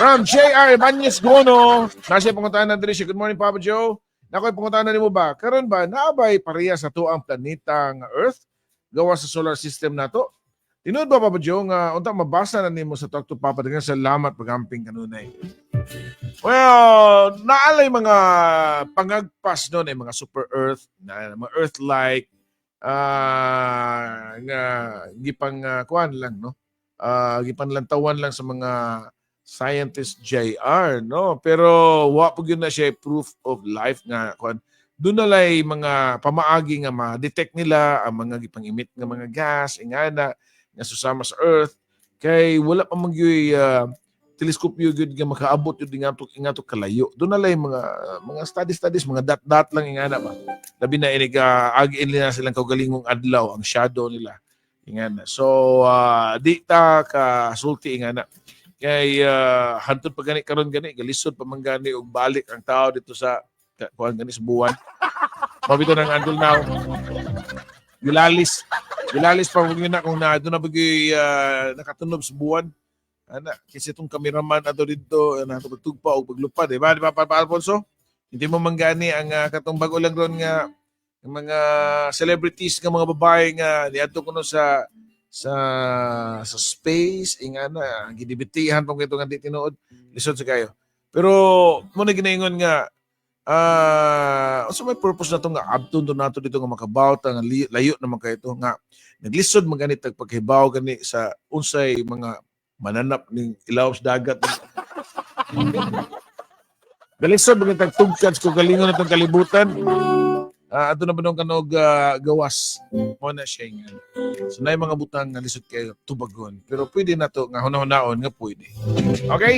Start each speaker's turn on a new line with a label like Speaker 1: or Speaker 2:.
Speaker 1: From J.R. Ibanez Gono, nasa panguntahan na diri siya. Good morning, Papa Joe. Nakoy panguntahan na nimo ba? Karon ba naabay pareha sa to ang planetang Earth gawa sa solar system nato? Tinuod ba Papa Joe nga unta mabasa na nimo sa Talk to Papa daghang salamat pagamping kanunay. Well, naalay mga pangagpas noon ay mga super Earth, na mga Earth-like ah nga gipang uh, kuan lang no. Ah gipanlantawan lang sa mga scientist JR no? Pero wa po gyud na siya proof of life nga kuan doon na lay mga pamaagi nga ma-detect nila ang mga gipang-emit nga mga gas ingana nga susama sa earth. Kay wala pa magyuy uh, teleskopyo gyud nga makaabot yun nga to nga to kalayo. Doon na lay mga mga study studies mga dot dot lang ingana ba? Labi na inig uh, agi nila silang kaugalingong adlaw ang shadow nila ingana so uh, di ta ka sulti ingana kay uh, hantod pa gani karon gani galisod pa man gani og balik ang tao dito sa kuan gani sa buwan. Mabito nang andol now gilalis gilalis pa mo na kung na doon na bagi uh, nakatunob sa buwan. Ana kasi itong kameraman ato dito na ato pagtugpa og paglupad di ba? Di ba Papa Alfonso? Hindi mo man gani ang uh, katong bago lang ron nga mga celebrities nga mga babae nga niadto kuno sa sa sa space inga na. Gidibitihan pang kito nga di tinuod. Lisod sa kayo. Pero mo na ginaingon nga ah uh, may purpose na to nga abton to nato dito nga makabawt nga layo naman kayo to nga naglisod man ganit tag paghibaw gani sa unsay mga mananap ning ilaw sa dagat. Galisod mga tagtugkad ko galingon na itong kalibutan. Ah, ato na ba nung kanog ah, gawas? Mo na siya nga. So na mga butang nga lisod kayo tubagon. Pero pwede na to nga hunahunahon nga pwede. Okay?